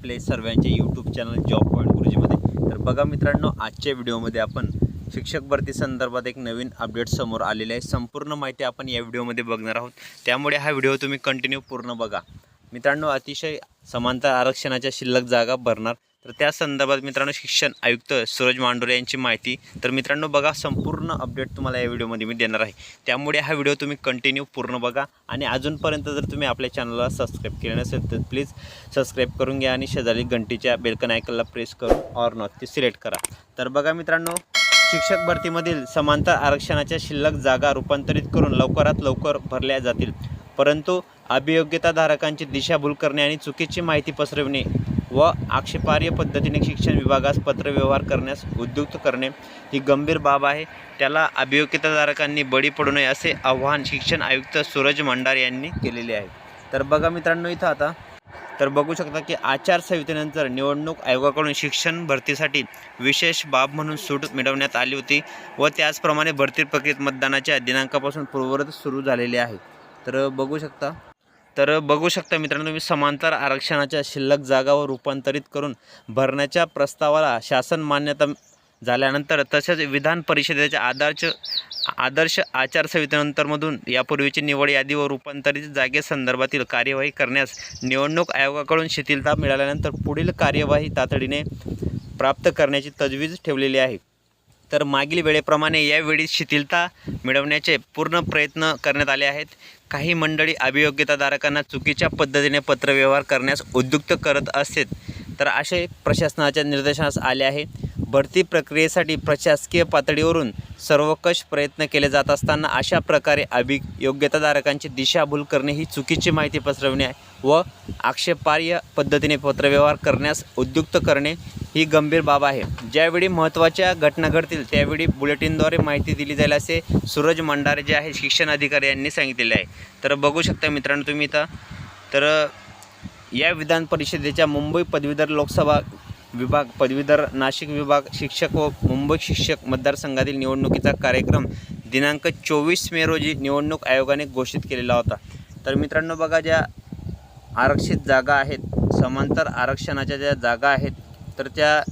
आपले सर्वांचे YouTube channel job point गुरुजीमध्ये तर बघा मित्रांनो आजच्या व्हिडिओमध्ये आपण शिक्षक भरती संदर्भात एक नवीन अपडेट समोर आलेले आहे. संपूर्ण माहिती आपण या व्हिडिओमध्ये बघणार आहोत. त्यामुळे हा व्हिडिओ तुम्ही कंटिन्यू पूर्ण बघा. मित्रांनो अतिशय समांतर आरक्षणाच्या शिल्लक जागा भरणार. तर त्या संदर्भात मित्रांनो शिक्षण आयुक्त सूरज मांडोरे यांची माहिती. तर मित्रांनो बघा संपूर्ण अपडेट तुम्हाला या व्हिडिओमध्ये मी देणार आहे. त्यामुळे हा व्हिडिओ तुम्ही कंटिन्यू पूर्ण बघा आणि अजूनपर्यंत जर तुम्ही आपल्या चॅनलला सबस्क्राईब केले नसेल तर प्लीज सबस्क्राईब करून घ्या आणि शेजारी घंटीच्या बेलकन आयकनला प्रेस करून ऑर नॉट ते सिलेक्ट करा. तर बघा मित्रांनो शिक्षक भरतीमधील समांतर आरक्षणाच्या शिल्लक जागा रूपांतरित करून लवकरात लवकर भरल्या जातील. परंतु अभियोग्यताधारकांची दिशाभूल करणे आणि चुकीची माहिती पसरविणे व आक्षेपार्ह पद्धतीने शिक्षण विभागास पत्रव्यवहार करण्यास उद्युक्त करणे ही गंभीर बाब आहे. त्याला अभियोग्यताधारकांनी बळी पडू नये असे आव्हान शिक्षण आयुक्त सूरज मंडार यांनी केलेले आहे. तर बघा मित्रांनो इथं आता. तर बघू शकता की आचारसंहितेनंतर निवडणूक आयोगाकडून शिक्षण भरतीसाठी विशेष बाब म्हणून सूट मिळवण्यात आली होती व त्याचप्रमाणे भरती प्रक्रियेत मतदानाच्या दिनांकापासून पूर्ववत सुरू झालेली आहे. तर बघू शकता. तर बघू शकता मित्रांनो तुम्ही समांतर आरक्षणाच्या शिल्लक जागावर रूपांतरित करून भरण्याच्या प्रस्तावाला शासन मान्यता झाल्यानंतर तसेच विधान परिषदेच्या आदर्श आदर्श आचारसंहितेनंतरमधून यापूर्वीची निवड यादी व रूपांतरित जागेसंदर्भातील कार्यवाही करण्यास निवडणूक आयोगाकडून शिथिलता मिळाल्यानंतर पुढील कार्यवाही तातडीने प्राप्त करण्याची तजवीज ठेवलेली आहे. तर मागील वेळेप्रमाणे यावेळी शिथिलता मिळवण्याचे पूर्ण प्रयत्न करण्यात आले आहेत. काही मंडळी अभियोग्यताधारकांना चुकीच्या पद्धतीने पत्रव्यवहार करण्यास उद्युक्त करत असतात तर असे प्रशासनाच्या निर्देशनास आले आहे. भरती प्रक्रियेसाठी प्रशासकीय पातळीवरून सर्वकष प्रयत्न केले जात असताना अशा प्रकारे अभियोग्यताधारकांची दिशाभूल करणे ही चुकीची माहिती पसरवणे व आक्षेपार्ह पद्धतीने पत्रव्यवहार करण्यास उद्युक्त करणे ही गंभीर बाब आहे. ज्यावेळी महत्त्वाच्या घटना घडतील त्यावेळी बुलेटिनद्वारे माहिती दिली जाईल असे सूरज मंडारे जे आहे शिक्षण अधिकारी यांनी सांगितलेले आहे. तर बघू शकता मित्रांनो तुम्ही इथं. तर या विधान परिषदेच्या मुंबई पदवीधर लोकसभा विभाग पदवीधर नाशिक विभाग शिक्षक व मुंबई शिक्षक मतदारसंघातील निवडणुकीचा कार्यक्रम दिनांक चोवीस मे रोजी निवडणूक आयोगाने घोषित केलेला होता. तर मित्रांनो बघा ज्या आरक्षित जागा आहेत समांतर आरक्षणाच्या ज्या जागा आहेत तर त्या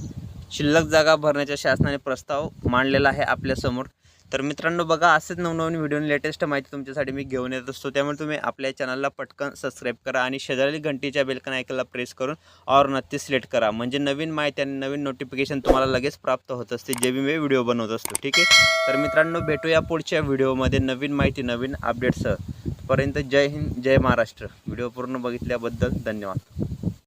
शिल्लक जागा भरण्याच्या शासनाने प्रस्ताव मांडलेला आहे आपल्यासमोर तर मित्रांनो बघा असेच नवनवीन व्हिडिओ लेटेस्ट माहिती तुमच्यासाठी मी घेऊन येत असतो. त्यामुळे तुम्ही आपल्या चॅनलला पटकन सबस्क्राईब करा आणि शेजारी घंटीच्या बेलकन ऐकायला प्रेस करून और नक्की सिलेक्ट करा. म्हणजे नवीन माहिती आणि नवीन नोटिफिकेशन तुम्हाला लगेच प्राप्त होत असते जे मी व्हिडिओ बनवत असतो. ठीक आहे? तर मित्रांनो भेटूया पुढच्या व्हिडिओमध्ये नवीन माहिती नवीन अपडेट्सह पर्यंत जय हिंद जय महाराष्ट्र. व्हिडिओ पूर्ण बघितल्याबद्दल धन्यवाद.